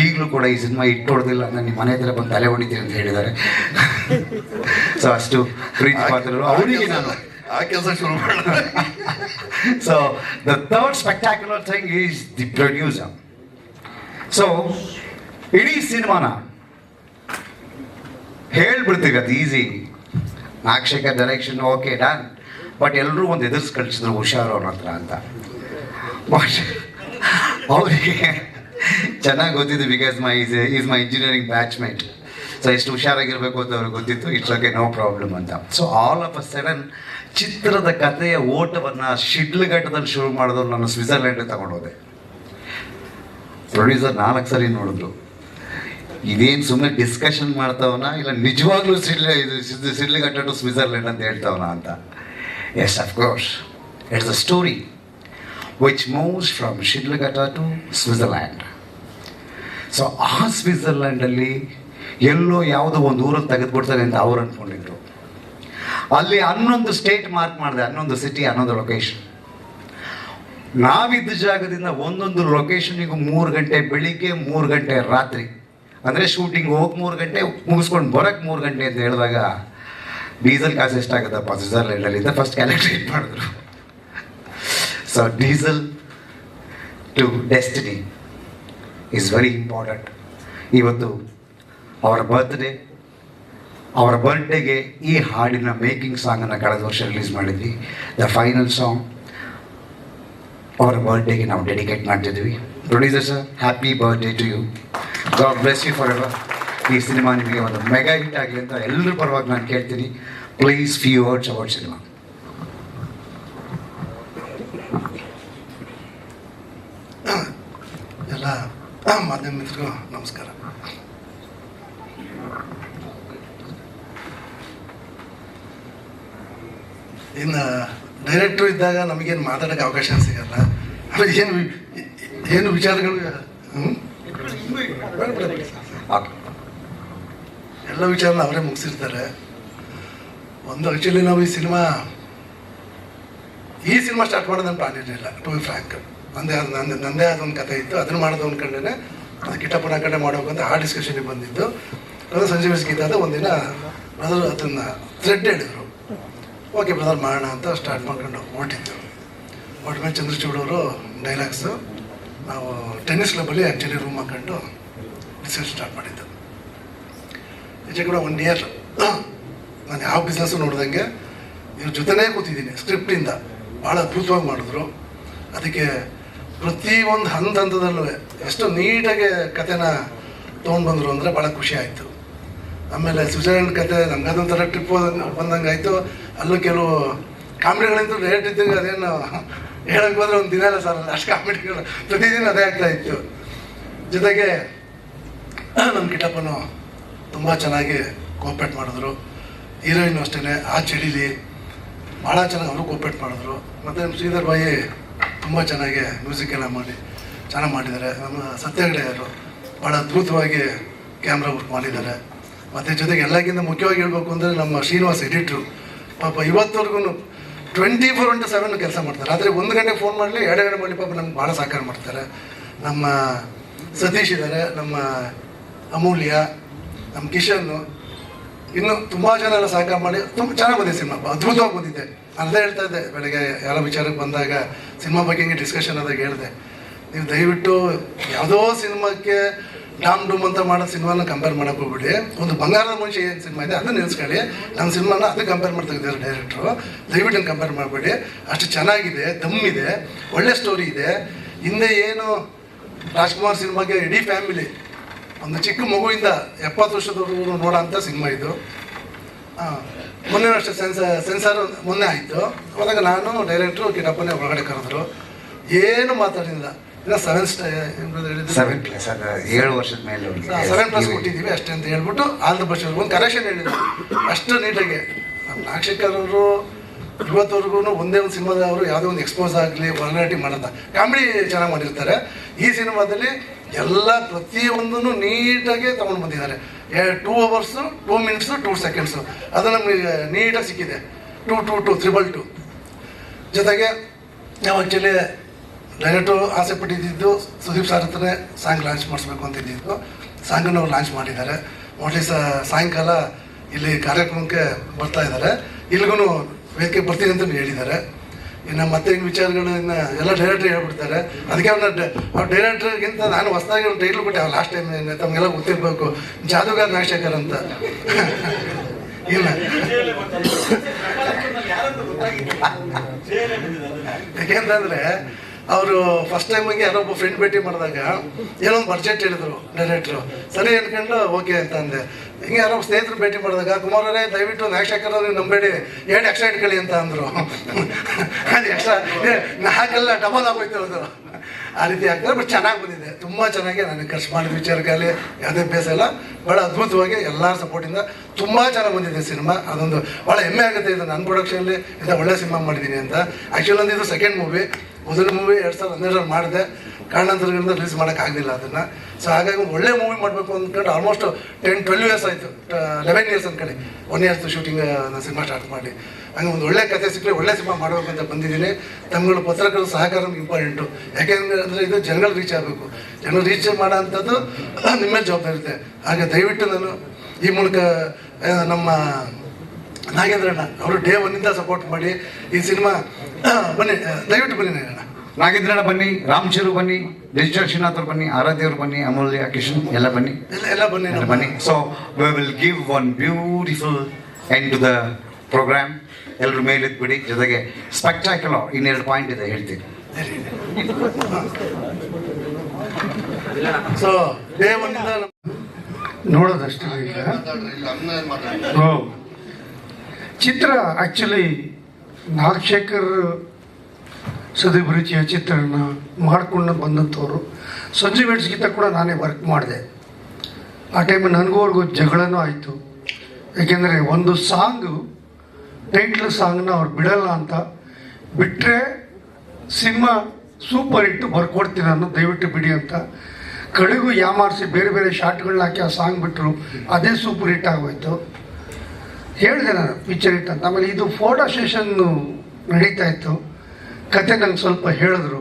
ಈಗಲೂ ಕೂಡ ಈ ಸಿನಿಮಾ ಇಟ್ಟೊಡ್ದಿಲ್ಲ ನನ್ನ ನಿಮ್ಮ ಮನೆ ಹತ್ರ ಬಂದು ತಲೆ ಹೊಡಿತೀನಿ ಅಂತ ಹೇಳಿದ್ದಾರೆ. ಸೊ ಅಷ್ಟು ಪ್ರೀತಿ ಪಾತ್ರರು. ಅವರಿಗೆ ನಾನು ಆ ಕೆಲಸ ಶುರು so the third spectacular thing is the producer. So, ಇಡೀ ಸಿನಿಮಾನ ಹೇಳ್ಬಿಡ್ತೀವಿ, ಅದು easy Nagashekar direction okay done but ಎಲ್ಲರೂ ಒಂದು ಎದುರಿಸಿ ಕಳಿಸಿದ್ರು ಹುಷಾರು ಅವ್ರ ಹತ್ರ ಅಂತ. ಬಟ್ ಅವರಿಗೆ ಚೆನ್ನಾಗಿ ಗೊತ್ತಿದ್ದು because my is is my engineering batchmate so ಎಷ್ಟು ಹುಷಾರಾಗಿರ್ಬೇಕು ಅಂತ ಅವ್ರಿಗೆ ಗೊತ್ತಿತ್ತು, ಇಟ್ಸ್ ಓಕೆ ನೋ ಪ್ರಾಬ್ಲಮ್ ಅಂತ. So all of a sudden ಚಿತ್ರದ ಕಥೆಯ ಓಟವನ್ನು ಶಿಡ್ಲಘಟ್ಟದಲ್ಲಿ ಶುರು ಮಾಡಿದವ್ರು ನಾನು ಸ್ವಿಟ್ಜರ್ಲೆಂಡ್ಗೆ ತಗೊಂಡೋದೆ ಪ್ರೊಡ್ಯೂಸರ್ ನಾಲ್ಕು ಸರಿ ನೋಡಿದ್ರು. ಇದೇನು ಸುಮ್ಮನೆ ಡಿಸ್ಕಷನ್ ಮಾಡ್ತಾವನ? ಇಲ್ಲ ನಿಜವಾಗ್ಲೂ ಸಿಡ್ಲಿ ಇದು ಸಿಡ್- ಸಿಡ್ಲಘಟ್ಟ ಟು ಸ್ವಿಟ್ಜರ್ಲೆಂಡ್ ಅಂತ ಹೇಳ್ತಾವನ ಅಂತ. Yes of course it's a story which moves from Shidlaghatta to Switzerland so ಆ ಸ್ವಿಟ್ಜರ್ಲ್ಯಾಂಡಲ್ಲಿ ಎಲ್ಲೋ ಯಾವುದೋ ಒಂದು ಊರಲ್ಲಿ ತೆಗೆದುಬಿಡ್ತಾರೆ ಅಂತ ಅವ್ರು ಅಂದ್ಕೊಂಡಿದ್ರು ಅಲ್ಲಿ ಹನ್ನೊಂದು ಸ್ಟೇಟ್ ಮಾರ್ಕ್ ಮಾಡಿದೆ, ಹನ್ನೊಂದು ಸಿಟಿ ಹನ್ನೊಂದು ಲೊಕೇಶನ್ ನಾವಿದ್ದ ಜಾಗದಿಂದ ಒಂದೊಂದು ಲೊಕೇಶನಿಗೂ ಮೂರು ಗಂಟೆ, ಬೆಳಿಗ್ಗೆ ಮೂರು ಗಂಟೆ, ರಾತ್ರಿ. ಅಂದರೆ ಶೂಟಿಂಗ್ ಹೋಗಿ ಮೂರು ಗಂಟೆ, ಮುಗಿಸ್ಕೊಂಡು ಬರೋಕ್ಕೆ ಮೂರು ಗಂಟೆ ಅಂತ ಹೇಳಿದಾಗ ಡೀಸೆಲ್ ಕಾಸು ಎಷ್ಟಾಗುತ್ತಪ್ಪ ಸ್ವಿಟ್ಜರ್ಲೆಂಡಲ್ಲಿ ಅಂತ ಫಸ್ಟ್ ಕ್ಯಾಲ್ಕುಲೇಟ್ ಮಾಡಿದ್ರು? So diesel to destiny is very important ಇವತ್ತು ಅವರ ಬರ್ತ್ಡೇ ಅವರ ಬರ್ತ್ಡೇಗೆ ಈ ಹಾಡಿನ ಮೇಕಿಂಗ್ ಸಾಂಗನ್ನು ಕಳೆದ ವರ್ಷ ರಿಲೀಸ್ ಮಾಡಿದ್ವಿ. ದ ಫೈನಲ್ ಸಾಂಗ್ ಅವರ ಬರ್ತ್ಡೇಗೆ ನಾವು ಡೆಡಿಕೇಟ್ ಮಾಡ್ತಿದ್ವಿ producer sir happy birthday to you God bless you for ever ಈ ಸಿನಿಮಾ ನಿಮಗೆ ಒಂದು ಮೆಗಾ ಹಿಟ್ ಆಗಲಿ ಅಂತ ಎಲ್ಲರೂ ಪರವಾಗಿ ನಾನು ಕೇಳ್ತೀನಿ. Please few words about cinema ಎಲ್ಲ ಮಾಧ್ಯಮ ಮಿತ್ರರು, ನಮಸ್ಕಾರ. ಇನ್ನು ಡೈರೆಕ್ಟ್ರು ಇದ್ದಾಗ ನಮಗೇನು ಮಾತಾಡೋಕ್ಕೆ ಅವಕಾಶ ಸಿಗಲ್ಲ. ಆಮೇಲೆ ಏನು ಏನು ವಿಚಾರಗಳು? ಎಲ್ಲ ವಿಚಾರನ ಅವರೇ ಮುಗಿಸಿರ್ತಾರೆ. ಒಂದು ಆ್ಯಕ್ಚುಲಿ ನಾವು ಈ ಸಿನಿಮಾ ಈ ಸಿನಿಮಾ ಸ್ಟಾರ್ಟ್ ಮಾಡೋದು ನನ್ನ ಪ್ಲಾನ್ ಇರಲಿಲ್ಲ ಟು ಬಿ ಫ್ರ್ಯಾಂಕ್. ನಂದೇ ಆದ ನಂದು ನಂದೇ ಆದ ಒಂದು ಕತೆ ಇತ್ತು. ಅದನ್ನು ಮಾಡೋದು ಅಂದ್ಕೊಂಡೇ ಅದು ಕಿಟ್ಟಪ್ಪನ ಕಡೆ ಮಾಡೋಕೆ ಅಂತ ಆ ಡಿಸ್ಕಷನ್ಗೆ ಬಂದಿದ್ದು. ಅದು ಸಂಜೀವ್ ಗೀತಾದ ಒಂದಿನ ಅದನ್ನು ಥ್ರೆಡ್ ಹೇಳಿದರು. ಓಕೆ ಬ್ರದರ್, ಮಾಡೋಣ ಅಂತ ಸ್ಟಾರ್ಟ್ ಮಾಡ್ಕೊಂಡು ಹೊರಟಿದ್ದು ಹೊರಟ್ಮೇಲೆ ಅವರು ಡೈಲಾಗ್ಸು ನಾವು ಟೆನ್ನಿಸ್ ಕ್ಲಬ್ಬಲ್ಲಿ ಆ್ಯಕ್ಚುಲಿ ರೂಮ್ ಹಾಕೊಂಡು ಡಿಸ್ಕಷನ್ ಸ್ಟಾರ್ಟ್ ಮಾಡಿದ್ದು. ಈಚೆ ಕೂಡ ಒನ್ ಇಯರ್ ನಾನು ಯಾವ ಬಿಸ್ನೆಸ್ಸು ನೋಡಿದಂಗೆ ಇವ್ರ ಜೊತೆನೇ ಕೂತಿದ್ದೀನಿ ಸ್ಕ್ರಿಪ್ಟಿಂದ ಭಾಳ ಅದ್ಭುತವಾಗಿ ಮಾಡಿದ್ರು. ಅದಕ್ಕೆ ಪ್ರತಿ ಒಂದು ಹಂತ ಹಂತದಲ್ಲೂ ಎಷ್ಟು ನೀಟಾಗಿ ಕತೆನ ತೊಗೊಂಡು ಬಂದರು ಅಂದರೆ ಭಾಳ ಖುಷಿ ಆಯಿತು. ಆಮೇಲೆ ಸ್ವಿಟ್ಜರ್ಲೆಂಡ್ ಕತೆ, ನಮ್ಗದೊಂಥರ ಟ್ರಿಪ್ ಬಂದಂಗೆ ಆಯಿತು ಅಲ್ಲೂ ಕೆಲವು ಕಾಮಿಡಿಗಳಂತೂ ರೇಟ್ ಇದ್ದಾಗ ಅದೇನು ಹೇಳಕ್ಕೆ ಹೋದ್ರೆ ಒಂದು ದಿನ ಇಲ್ಲ ಸರ್ ಅಷ್ಟು ಕಾಮಿಡಿಗಳು ಪ್ರತಿದಿನ ಅದೇ ಆಗ್ತಾ ಇತ್ತು. ಜೊತೆಗೆ ನಮ್ಮ ಕಿಟ್ಟಪ್ಪನು ತುಂಬ ಚೆನ್ನಾಗಿ ಕೋಪ್ರೇಟ್ ಮಾಡಿದ್ರು. ಹೀರೋಯಿನ್ ಅಷ್ಟೇ ಆ ಚಿಡಿಲಿ ಭಾಳ ಚೆನ್ನಾಗಿ ಅವರು ಕೋಪ್ರೇಟ್ ಮಾಡಿದ್ರು. ಮತ್ತು ನಮ್ಮ ಶ್ರೀಧರ್ ಬಾಯಿ ತುಂಬ ಚೆನ್ನಾಗಿ ಮ್ಯೂಸಿಕ್ ಎಲ್ಲ ಮಾಡಿ, ಚೆನ್ನಾಗಿ ಮಾಡಿದ್ದಾರೆ. ನಮ್ಮ ಸತ್ಯಗಡೆಯವರು ಭಾಳ ಅದ್ಭುತವಾಗಿ ಕ್ಯಾಮ್ರಾ ವರ್ಕ್ ಮಾಡಿದ್ದಾರೆ. ಮತ್ತು ಜೊತೆಗೆ ಎಲ್ಲಕ್ಕಿಂತ ಮುಖ್ಯವಾಗಿ ಹೇಳಬೇಕು ಅಂದರೆ ನಮ್ಮ ಶ್ರೀನಿವಾಸ್ ಎಡಿಟ್ರು ಪಾಪ ಇವತ್ತವರೆಗೂ ಟ್ವೆಂಟಿ ಫೋರ್ ಇಂಟು ಸೆವೆನ್ ಕೆಲಸ ಮಾಡ್ತಾರೆ. ಆದರೆ ಒಂದು ಗಂಟೆ ಫೋನ್ ಮಾಡಲಿ, ಎರಡು ಗಂಟೆ ಮಾಡಲಿ ಪಾಪ ನಮ್ಗೆ ಭಾಳ ಸಹಕಾರ ಮಾಡ್ತಾರೆ. ನಮ್ಮ ಸತೀಶ್ ಇದ್ದಾರೆ ನಮ್ಮ ಅಮೂಲ್ಯ, ನಮ್ಮ ಕಿಶನ್ ಇನ್ನು ತುಂಬ ಜನ ಎಲ್ಲ ಸಹಕಾರ ಮಾಡಿ, ತುಂಬ ಚೆನ್ನಾಗಿ ಬಂದಿದೆ ಸಿನಿಮಾ. ಅದ್ಭುತವಾಗಿ ಬಂದಿದೆ. ಅರ್ಧ ಹೇಳ್ತಾ ಇದ್ದೆ, ಬೆಳಗ್ಗೆ ಯಾರೋ ವಿಚಾರಕ್ಕೆ ಬಂದಾಗ, ಸಿನಿಮಾ ಬಗ್ಗೆ ಹಿಂಗೆ ಡಿಸ್ಕಷನ್ ಆದಾಗ ಹೇಳಿದೆ, ನೀವು ದಯವಿಟ್ಟು ಯಾವುದೋ ಸಿನಿಮಾಕ್ಕೆ ಡಾಮ್ ಡೂಮ್ ಅಂತ ಮಾಡೋ ಸಿನಿಮಾನ ಕಂಪೇರ್ ಮಾಡಕ್ ಹೋಗ್ಬಿಡಿ. ಒಂದು ಬಂಗಾರದ ಮನುಷ್ಯ ಏನು ಸಿನಿಮಾ ಇದೆ, ಅದನ್ನ ನಿಲ್ಸ್ಕೊಳ್ಳಿ. ನಮ್ಮ ಸಿನಿಮಾನ ಅದಕ್ಕೆ ಕಂಪೇರ್ ಮಾಡ್ತಾ ಡೈರೆಕ್ಟರ್ ಡೈರೆಕ್ಟ್ರು ದಯವಿಟ್ಟು ಕಂಪೇರ್ ಮಾಡಬೇಡಿ. ಅಷ್ಟು ಚೆನ್ನಾಗಿದೆ, ದಮ್ಮಿದೆ, ಒಳ್ಳೆ ಸ್ಟೋರಿ ಇದೆ. ಹಿಂದೆ ಏನು ರಾಜ್ಕುಮಾರ್ ಸಿನಿಮಾಗೆ ಇಡೀ ಫ್ಯಾಮಿಲಿ ಒಂದು ಚಿಕ್ಕ ಮಗುವಿಂದ ಎಪ್ಪತ್ತು ವರ್ಷದವರೆಗೂ ನೋಡೋ ಅಂತ ಸಿನಿಮಾ ಇದು. ಮೊನ್ನೆ ಅಷ್ಟೇ ಸೆನ್ಸ, ಸೆನ್ಸಾರ್ ಮೊನ್ನೆ ಆಯಿತು. ಅವಾಗ ನಾನು ಡೈರೆಕ್ಟ್ರು ಕಿಟ್ಟಪ್ಪನೇ ಒಳಗಡೆ ಕರೆದ್ರು. ಏನು ಮಾತಾಡಿಲ್ಲ. ಇನ್ನು ಸೆವೆನ್ ಸೆವೆನ್ ಪ್ಲಸ್ ಅದು ಏಳು ವರ್ಷದ ಮೇಲೆ. ಸೆವೆನ್ ಪ್ಲಸ್ ಕೊಟ್ಟಿದ್ದೀವಿ ಅಷ್ಟೇ ಅಂತ ಹೇಳ್ಬಿಟ್ಟು ಆಲ್ ದ ಒಂದು ಕರೆಕ್ಷನ್ ಹೇಳಿದ್ರು. ಅಷ್ಟು ನೀಟಾಗಿ. ನಮ್ಮ ನಾಗಶೇಖರ್ ಅವರು ಇವತ್ತವರೆಗೂ ಒಂದೇ ಒಂದು ಸಿನಿಮಾದ ಅವರು ಯಾವುದೋ ಒಂದು ಎಕ್ಸ್ಪೋಸ್ ಆಗಲಿ ವಲ್ಗಾರಿಟಿ ಮಾಡಲ್ಲ. ಕಾಮಿಡಿ ಚೆನ್ನಾಗಿ ಮಾಡಿರ್ತಾರೆ. ಈ ಸಿನಿಮಾದಲ್ಲಿ ಎಲ್ಲ ಪ್ರತಿಯೊಂದನ್ನು ನೀಟಾಗಿ ತೊಗೊಂಡು ಬಂದಿದ್ದಾರೆ. Two hours two minutes two seconds ಅದು ನಮಗೆ ನೀಟಾಗಿ ಸಿಕ್ಕಿದೆ. Two two two triple two ಜೊತೆಗೆ ನಾವು ಆ್ಯಕ್ಚುಲಿ ಡೈರೆಕ್ಟು ಆಸೆ ಪಟ್ಟಿದ್ದು ಸುದೀಪ್ ಸರ್ ಹತ್ರನೇ ಸಾಂಗ್ ಲಾಂಚ್ ಮಾಡಿಸ್ಬೇಕು ಅಂತ ಇದ್ದಿದ್ದು. ಸಾಂಗನ್ನು ಅವ್ರು ಲಾಂಚ್ ಮಾಡಿದ್ದಾರೆ. ಸ ಸಾಯಂಕಾಲ ಇಲ್ಲಿ ಕಾರ್ಯಕ್ರಮಕ್ಕೆ ಬರ್ತಾ ಇದ್ದಾರೆ. ಇಲ್ಲಿಗೂ ವೇದಿಕೆ ಬರ್ತೀನಿ ಅಂತ ಹೇಳಿದ್ದಾರೆ. ಇನ್ನು ಮತ್ತೆ ಇನ್ನು ವಿಚಾರಗಳನ್ನ ಎಲ್ಲ ಡೈರೆಕ್ಟ್ರ್ ಹೇಳ್ಬಿಡ್ತಾರೆ. ಅದಕ್ಕೆ ಅವ್ನ ಅವ್ರ ಡೈರೆಕ್ಟ್ರಿಗಿಂತ ನಾನು ಹೊಸದಾಗಿ ಒಂದು ಟೈಟ್ಲ್ ಬಿಟ್ಟೆ ಲಾಸ್ಟ್ ಟೈಮ್ ತಮಗೆಲ್ಲ ಗೊತ್ತಿರಬೇಕು. ಜಾದೂಗಾರ್ ನಾಗಶೇಖರ್ ಅಂತ. ಇಲ್ಲ. ಯಾಕೆಂತಂದ್ರೆ ಅವರು ಫಸ್ಟ್ ಟೈಮಿಗೆ ಯಾರೋ ಒಬ್ಬ ಫ್ರೆಂಡ್ ಭೇಟಿ ಮಾಡಿದಾಗ ಏನೋ ಒಂದು ಬಡ್ಜೆಟ್ ಹೇಳಿದ್ರು ಡೈರೆಕ್ಟ್ರು ಸರಿ ಹೇಳ್ಕೊಂಡು ಓಕೆ ಅಂತ ಅಂದೆ. ಹಿಂಗೆ ಯಾರೋ ಸ್ನೇಹಿತರು ಭೇಟಿ ಮಾಡಿದಾಗ ಕುಮಾರರೇ ದಯವಿಟ್ಟು ಒಂದು ಹಾಕೋದು ನೀವು ನಂಬೇಡಿ ಎರಡು ಎಕ್ಸ್ಟ್ರಾ ಇಟ್ಕೊಳ್ಳಿ ಅಂತ ಅಂದರು. ಅದು ಎಕ್ಸ್ಟ್ರಾ ನಾಲ್ಕಲ್ಲ ಡಬಲ್ ಆಗೋಯ್ತು ಅದು. ಆ ರೀತಿ ಆಗ್ತದೆ ಬಟ್ ಚೆನ್ನಾಗಿ ಬಂದಿದೆ. ತುಂಬ ಚೆನ್ನಾಗಿ ನನಗೆ ಖರ್ಚು ಮಾಡಿದ ವಿಚಾರಕ್ಕಾಗಲಿ, ಯಾವುದೇ ಬೇಸ ಇಲ್ಲ. ಭಾಳ ಅದ್ಭುತವಾಗಿ ಎಲ್ಲರ ಸಪೋರ್ಟಿಂದ ತುಂಬ ಚೆನ್ನಾಗಿ ಬಂದಿದೆ ಸಿನಿಮಾ. ಅದೊಂದು ಭಾಳ ಹೆಮ್ಮೆ ಆಗುತ್ತೆ ಇದು. ನನ್ನ ಪ್ರೊಡಕ್ಷನಲ್ಲಿ ಇಂಥ ಒಳ್ಳೆ ಸಿನಿಮಾ ಮಾಡಿದ್ದೀನಿ ಅಂತ. ಆ್ಯಕ್ಚುಲಿ ಒಂದು ಇದು ಸೆಕೆಂಡ್ ಮೂವಿ ಮೊದಲ ಮೂವಿ ಎರಡು ಸಾವಿರದ ಹನ್ನೆರಡರಲ್ಲಿ ಮಾಡಿದೆ. ಕಾರಣಾಂತರಗಳಿಂದ ರಿಲೀಸ್ ಮಾಡೋಕ್ಕಾಗಲಿಲ್ಲ ಅದನ್ನು. ಸೊ ಹಾಗಾಗಿ ಒಳ್ಳೆ ಮೂವಿ ಮಾಡಬೇಕು ಅಂದ್ಕೊಂಡು ಆಲ್ಮೋಸ್ಟ್ ಟೆನ್ ಟ್ವೆಲ್ವ್ ಇಯರ್ಸ್ ಆಯಿತು. ಲೆವೆನ್ ಇಯರ್ಸ್ ಅಂದ್ಕೊಳ್ಳಿ one years shooting cinema start ಮಾಡಿ. ಹಂಗೆ ಒಂದು ಒಳ್ಳೆ ಕತೆ ಸಿಕ್ಕರೆ ಒಳ್ಳೆ ಸಿನಿಮಾ ಮಾಡಬೇಕು ಅಂತ ಬಂದಿದ್ದೀನಿ. ತಮ್ಮಗಳು ಪತ್ರಕರ್ತರ ಸಹಕಾರ ನಮ್ಗೆ ಇಂಪಾರ್ಟೆಂಟು ಯಾಕೆಂದ್ರೆ ಇದು ಜನಗಳು ರೀಚ್ ಆಗಬೇಕು. ಜನಗಳು ರೀಚ್ ಮಾಡೋ ಅಂಥದ್ದು ನಿಮ್ಮ ಜವಾಬ್ದಾರಿ ಇರುತ್ತೆ ಹಾಗೆ ದಯವಿಟ್ಟು ನಾನು ಈ ಮೂಲಕ ನಮ್ಮ ನಾಗೇಂದ್ರಣ್ಣ ಅವರು ಡೇ ಒನ್ನಿಂದ ಸಪೋರ್ಟ್ ಮಾಡಿ ಈ ಸಿನಿಮಾ ಬನ್ನಿ ದಯವಿಟ್ಟು ಬನ್ನಿ ನಾಗೇಂದ್ರಣ ನಾಗೇಂದ್ರಣ್ಣ ಬನ್ನಿ ರಾಮಚೂರು ಬನ್ನಿ ಡಿಜಿಟಲ್ ಶ್ರೀನಾಥ್ ಅವ್ರು ಬನ್ನಿ ಆರಾಧ್ಯವರು ಬನ್ನಿ ಅಮೂಲ್ಯ ಕಿಶನ್ ಎಲ್ಲ ಬನ್ನಿ. ಎಲ್ಲ ಬನ್ನಿ ಎಲ್ಲ ಬನ್ನಿ. So we will give one beautiful end to the programme ಎಲ್ಲರೂ ಮೇಲಿದ್ ಬಿಡಿ ಜೊತೆಗೆ ಸ್ಪೆಕ್ಟಾಕ್ಯುಲರ್ ಇನ್ನೆರಡು ಪಾಯಿಂಟ್ ಇದೆ ಹೇಳ್ತೀನಿ. ಸೊ ನೋಡೋದಷ್ಟೇ. ಚಿತ್ರ ಆ್ಯಕ್ಚುಲಿ ನಾಗಶೇಖರ್ ಸುದೀಪ್ ಚಿತ್ರಣ ಮಾಡಿಕೊಂಡು ಬಂದಂಥವ್ರು. ಸಂಜೆ ವೆಡ್ಸ್ ಗೀತ ಕೂಡ ನಾನೇ ವರ್ಕ್ ಮಾಡಿದೆ. ಆ ಟೈಮ್ ನನಗೂ ಅವ್ರಿಗೂ ಜಗಳನೂ ಆಯಿತು. ಏಕೆಂದರೆ ಒಂದು ಸಾಂಗು ಟೈಟ್ಲ್ ಸಾಂಗ್ನ ಅವ್ರು ಬಿಡಲ್ಲ ಅಂತ ಬಿಟ್ಟರೆ ಸಿನಿಮಾ ಸೂಪರ್ ಹಿಟ್ಟು ಬರ್ಕೊಡ್ತೀನಿ ನಾನು ದಯವಿಟ್ಟು ಬಿಡಿ ಅಂತ. ಕಡೆಗೂ ಯಾಮಾರಿಸಿ ಬೇರೆ ಬೇರೆ ಶಾರ್ಟ್ಗಳನ್ನ ಹಾಕಿ ಆ ಸಾಂಗ್ ಬಿಟ್ಟರು ಅದೇ ಸೂಪರ್ ಹಿಟ್ ಆಗೋಯ್ತು. ಹೇಳಿದೆ ನಾನು ಪಿಕ್ಚರ್ ಹಿಟ್ ಅಂತ ಆಮೇಲೆ ಇದು ಫೋಟೋ ಸೆಷನ್ನು ನಡೀತಾ ಇತ್ತು. ಕತೆ ನಂಗೆ ಸ್ವಲ್ಪ ಹೇಳಿದ್ರು.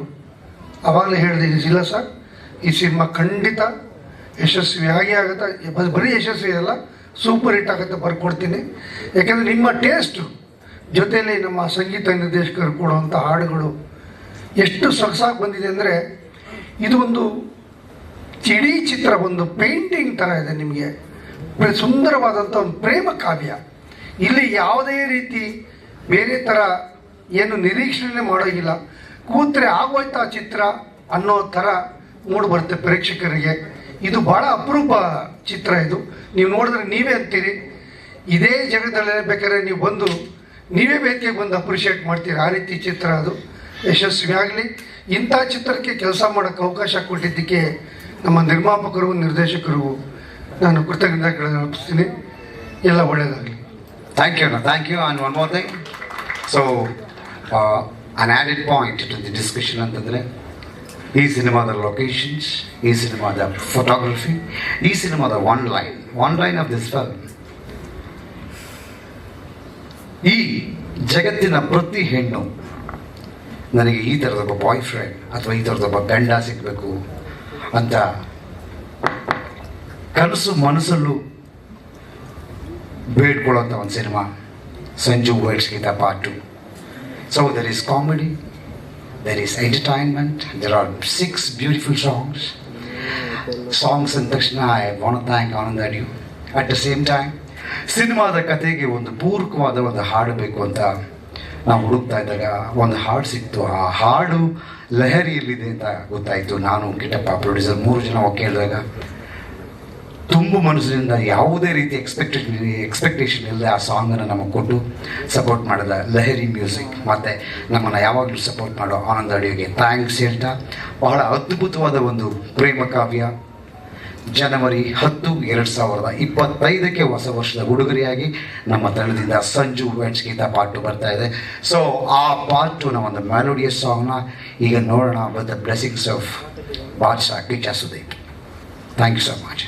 ಅವಾಗಲೇ ಹೇಳಿದೆ ಇಲ್ಲ ಸರ್ ಈ ಸಿನಿಮಾ ಖಂಡಿತ ಯಶಸ್ವಿಯಾಗಿ ಆಗೇ ಆಗುತ್ತೆ. ಬರೀ ಯಶಸ್ವಿ ಅಲ್ಲ ಸೂಪರ್ ಹಿಟ್ ಆಗುತ್ತೆ, ಬರ್ಕೊಡ್ತೀನಿ. ಯಾಕೆಂದರೆ ನಿಮ್ಮ ಟೇಸ್ಟು ಜೊತೆಯಲ್ಲಿ ನಮ್ಮ ಸಂಗೀತ ನಿರ್ದೇಶಕರು ಕೊಡುವಂಥ ಹಾಡುಗಳು ಎಷ್ಟು ಸೊಗಸಾಗಿ ಬಂದಿದೆ ಅಂದರೆ, ಇದು ಒಂದು ಇಡೀ ಚಿತ್ರ, ಒಂದು ಪೇಂಟಿಂಗ್ ಥರ ಇದೆ ನಿಮಗೆ. ಸುಂದರವಾದಂಥ ಒಂದು ಪ್ರೇಮ ಕಾವ್ಯ. ಇಲ್ಲಿ ಯಾವುದೇ ರೀತಿ ಬೇರೆ ಥರ ಏನು ನಿರೀಕ್ಷಣೆ ಮಾಡೋಗಿಲ್ಲ ಕೂತ್ರೆ ಆಗೋಯ್ತಾ ಚಿತ್ರ ಅನ್ನೋ ಥರ ಮೂಡ್ ಬರುತ್ತೆ ಪ್ರೇಕ್ಷಕರಿಗೆ. ಇದು ಭಾಳ ಅಪರೂಪ ಚಿತ್ರ ಇದು. ನೀವು ನೋಡಿದ್ರೆ ನೀವೇ ಅಂತೀರಿ. ಇದೇ ಜಗದಲ್ಲಿ ಬೇಕಾದ್ರೆ ನೀವು ಬಂದು ನೀವೇ ಬೇಕಿಗೆ ಬಂದು ಅಪ್ರಿಷಿಯೇಟ್ ಮಾಡ್ತೀರಿ ಆ ರೀತಿ ಚಿತ್ರ ಅದು. ಯಶಸ್ವಿ ಆಗಲಿ ಇಂಥ ಚಿತ್ರಕ್ಕೆ ಕೆಲಸ ಮಾಡೋಕ್ಕೆ ಅವಕಾಶ ಕೊಟ್ಟಿದ್ದಕ್ಕೆ ನಮ್ಮ ನಿರ್ಮಾಪಕರು, ನಿರ್ದೇಶಕರು ನಾನು ಅರ್ಪಿಸ್ತೀನಿ ಎಲ್ಲ ಒಳ್ಳೆಯದಾಗಲಿ Thank you. Thank you. And one more thing. So, uh, an added point to the discussion ಅಂತಂದರೆ ಈ ಸಿನಿಮಾದ ಲೊಕೇಶನ್ಸ್ ಈ ಸಿನಿಮಾದ ಫೋಟೋಗ್ರಫಿ ಈ ಸಿನಿಮಾದ one line one line of this film ಈ ಜಗತ್ತಿನ ಪ್ರತಿ ಹೆಣ್ಣು ನನಗೆ ಈ ಥರದೊಬ್ಬ ಬಾಯ್ ಫ್ರೆಂಡ್ ಅಥವಾ ಈ ಥರದೊಬ್ಬ ಗಂಡ ಸಿಗಬೇಕು ಅಂತ ಕನಸು ಮನಸ್ಸಲ್ಲೂ ಬೇಡ್ಕೊಳ್ಳೋಂಥ ಒಂದು cinema Sanju weds Geetha part two so there is comedy there is entertainment there are six beautiful songs songs ಅಂದ ತಕ್ಷಣ I want thank Anand Audio at the same time ಸಿನಿಮಾದ ಕತೆಗೆ ಒಂದು ಪೂರಕವಾದ ಒಂದು ಹಾಡು ಬೇಕು ಅಂತ ನಾವು ಹುಡುಕ್ತಾ ಇದ್ದಾಗ ಒಂದು ಹಾಡು ಸಿಕ್ತು. ಆ ಹಾಡು ಲಹರಿಯಲ್ಲಿದೆ ಅಂತ ಗೊತ್ತಾಯಿತು. ನಾನು ಕಿಟ್ಟಪ್ಪ ಪ್ರೊಡ್ಯೂಸರ್ ಮೂರು ಜನ ಕೇಳಿದಾಗ ತುಂಬ ಮನಸ್ಸಿನಿಂದ ಯಾವುದೇ ರೀತಿ ಎಕ್ಸ್ಪೆಕ್ಟೇಷನ್ ಎಕ್ಸ್ಪೆಕ್ಟೇಷನ್ ಇಲ್ಲದೆ ಆ ಸಾಂಗನ್ನು ನಮಗೆ ಕೊಟ್ಟು ಸಪೋರ್ಟ್ ಮಾಡಿದ ಲಹರಿ ಮ್ಯೂಸಿಕ್ ಮತ್ತು ನಮ್ಮನ್ನು ಯಾವಾಗಲೂ ಸಪೋರ್ಟ್ ಮಾಡೋ ಆನಂದ ಅಡಿಯೋಗೆ ಥ್ಯಾಂಕ್ಸ್ ಹೇಳ್ತಾ, ಬಹಳ ಅದ್ಭುತವಾದ ಒಂದು ಪ್ರೇಮ ಕಾವ್ಯ. ಜನವರಿ ಹತ್ತು ಎರಡು ಸಾವಿರದ ಇಪ್ಪತ್ತೈದಕ್ಕೆ ಹೊಸ ವರ್ಷದ ಉಡುಗೊರೆಯಾಗಿ ನಮ್ಮ ತಂಡದಿಂದ ಸಂಜು ವೆಟ್ಸ್ ಗೀತ ಪಾಟು ಬರ್ತಾ ಇದೆ. ಸೊ ಆ ಪಾಟುನ ಒಂದು ಮೆಲೋಡಿಯಸ್ ಸಾಂಗ್ನ ಈಗ ನೋಡೋಣ with the blessings of Badshah Kichcha Sudeep thank you so much